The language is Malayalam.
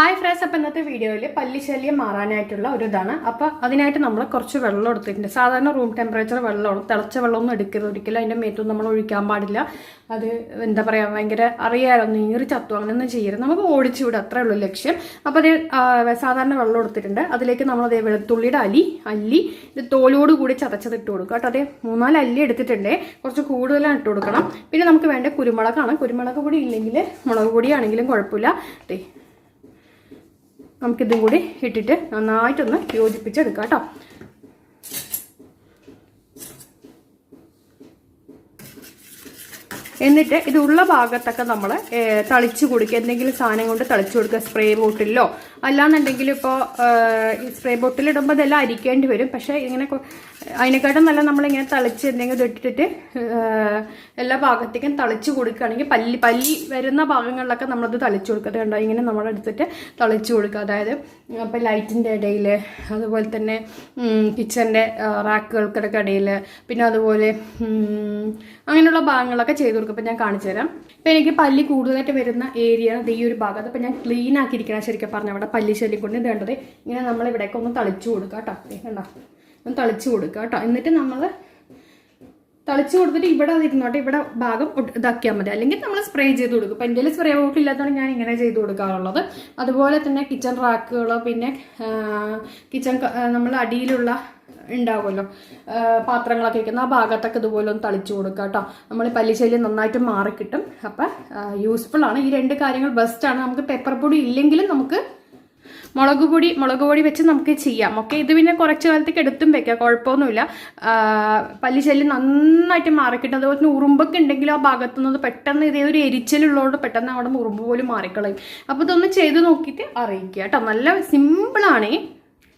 ഹായ് ഫ്രണ്ട്സ് അപ്പം ഇന്നത്തെ വീഡിയോയിൽ പല്ലിശല്യം മാറാനായിട്ടുള്ള ഒരു ഇതാണ് അപ്പോൾ അതിനായിട്ട് നമ്മൾ കുറച്ച് വെള്ളം എടുത്തിട്ടുണ്ട്. സാധാരണ റൂം ടെമ്പറേച്ചർ വെള്ളമാണ് തിളച്ച വെള്ളമൊന്നും എടുക്കരുത് ഒരിക്കലും. അതിന്റെ മേത്തൊന്നും നമ്മൾ ഒഴിക്കാൻ പാടില്ല. അത് എന്താ പറയുക ഭയങ്കര അറിയാലോ നീറി ചത്തു അങ്ങനെയൊന്നും ചെയ്യരുത്. നമുക്ക് ഓടിച്ചു വിടുക അത്രേ ഉള്ളൂ ലക്ഷ്യം. അപ്പോൾ അത് സാധാരണ വെള്ളം എടുത്തിട്ടുണ്ട്. അതിലേക്ക് നമ്മൾ അതേ വെളുത്തുള്ളിയുടെ അലി അല്ലി ഇത് തോലോട് കൂടി ചതച്ചത് ഇട്ട് കൊടുക്കുക കേട്ടോ. അതേ മൂന്നാൽ അല്ലി എടുത്തിട്ടുണ്ടേ. കുറച്ച് കൂടുതലാണ് ഇട്ട് കൊടുക്കണം. പിന്നെ നമുക്ക് വേണ്ട കുരുമുളകാണ്. കുരുമുളക് പൊടി ഇല്ലെങ്കിൽ മുളക് പൊടിയാണെങ്കിലും കുഴപ്പമില്ല. നമുക്കിതും കൂടി ഇട്ടിട്ട് നന്നായിട്ടൊന്ന് യോജിപ്പിച്ചെടുക്കാം കേട്ടോ. എന്നിട്ട് ഇത് ഉള്ള ഭാഗത്തൊക്കെ നമ്മൾ തളിച്ചു കൊടുക്കുക. എന്തെങ്കിലും സാധനം കൊണ്ട് തളിച്ചു കൊടുക്കുക. സ്പ്രേ ബോട്ടിലോ അല്ലാന്നുണ്ടെങ്കിൽ ഇപ്പോൾ സ്പ്രേ ബോട്ടിൽ ഇടുമ്പോൾ ഇതെല്ലാം അരിക്കേണ്ടി വരും. പക്ഷേ ഇങ്ങനെ അതിനെക്കാട്ടും നല്ല നമ്മളിങ്ങനെ തളിച്ച് എന്തെങ്കിലും ഇട്ടിട്ട് എല്ലാ ഭാഗത്തേക്കും തളിച്ചു കൊടുക്കുകയാണെങ്കിൽ പല്ലി പല്ലി വരുന്ന ഭാഗങ്ങളിലൊക്കെ നമ്മളത് തളിച്ചു കൊടുക്കുക. കണ്ടോ? ഇങ്ങനെ നമ്മളെടുത്തിട്ട് തളിച്ചു കൊടുക്കുക. അതായത് ഇപ്പം ലൈറ്റിന്റെ ഇടയിൽ അതുപോലെ തന്നെ കിച്ചന്റെ റാക്കുകൾക്കിടയ്ക്ക് ഇടയിൽ പിന്നെ അതുപോലെ അങ്ങനെയുള്ള ഭാഗങ്ങളൊക്കെ ചെയ്ത് കൊടുക്കും അപ്പം ഞാൻ കാണിച്ചു തരാം. ഇപ്പം എനിക്ക് പല്ലി കൂടുതലായിട്ട് വരുന്ന ഏരിയ ഈ ഒരു ഭാഗം. അപ്പം ഞാൻ ക്ലീൻ ആക്കിയിരിക്കണം ശരിക്കും പറഞ്ഞ അവിടെ പല്ലി ശല്യം കൊണ്ട് ഇത് കണ്ടത് ഇങ്ങനെ നമ്മളിവിടേക്ക് ഒന്ന് തളിച്ചു കൊടുക്കുക കേട്ടോ. കണ്ടോ? ഒന്ന് തളിച്ചു കൊടുക്കുക കേട്ടോ. എന്നിട്ട് നമ്മൾ തളിച്ചു കൊടുത്തിട്ട് ഇവിടെ അതിരുന്നു ഇരുന്നോട്ടെ ഇവിടെ ഭാഗം ഇതാക്കിയാൽ മതി. അല്ലെങ്കിൽ നമ്മൾ സ്പ്രേ ചെയ്ത് കൊടുക്കും. ഇപ്പം എന്റെ സ്പ്രേ ബോട്ടിൽ ഇല്ലാത്തതുകൊണ്ട് ഞാൻ ഇങ്ങനെ ചെയ്ത് കൊടുക്കാറുള്ളത്. അതുപോലെ തന്നെ കിച്ചൺ റാക്കുകൾ പിന്നെ കിച്ചൺ നമ്മൾ അടിയിലുള്ള ഉണ്ടാവുമല്ലോ പാത്രങ്ങളൊക്കെ വയ്ക്കുന്ന ആ ഭാഗത്തൊക്കെ ഇതുപോലെ ഒന്ന് തളിച്ചു കൊടുക്കുക കേട്ടോ. നമ്മൾ പല്ലിശല്യം നന്നായിട്ട് മാറിക്കിട്ടും. അപ്പം യൂസ്ഫുൾ ആണ്. ഈ രണ്ട് കാര്യങ്ങൾ ബെസ്റ്റാണ് നമുക്ക് പെപ്പർ പൊടി ഇല്ലെങ്കിലും നമുക്ക് മുളക് പൊടി മുളക് പൊടി വെച്ച് നമുക്ക് ചെയ്യാം. ഓക്കെ? ഇത് പിന്നെ കുറച്ച് കാലത്തേക്ക് എടുത്തും വെക്കാം. കുഴപ്പമൊന്നുമില്ല. പല്ലിശല്യം നന്നായിട്ട് മാറിക്കിട്ടും. അതുപോലെ തന്നെ ഉറുമ്പൊക്കെ ഉണ്ടെങ്കിൽ ആ ഭാഗത്തുനിന്ന് പെട്ടെന്ന് ഇതേതൊരു എരിച്ചിലുള്ളതുകൊണ്ട് പെട്ടെന്ന് അവിടെ ഉറുമ്പ് പോലും മാറിക്കളയും. അപ്പോൾ ഇതൊന്ന് ചെയ്ത് നോക്കിയിട്ട് അറിയിക്കുക. കേട്ടോ നല്ല സിമ്പിളാണേ.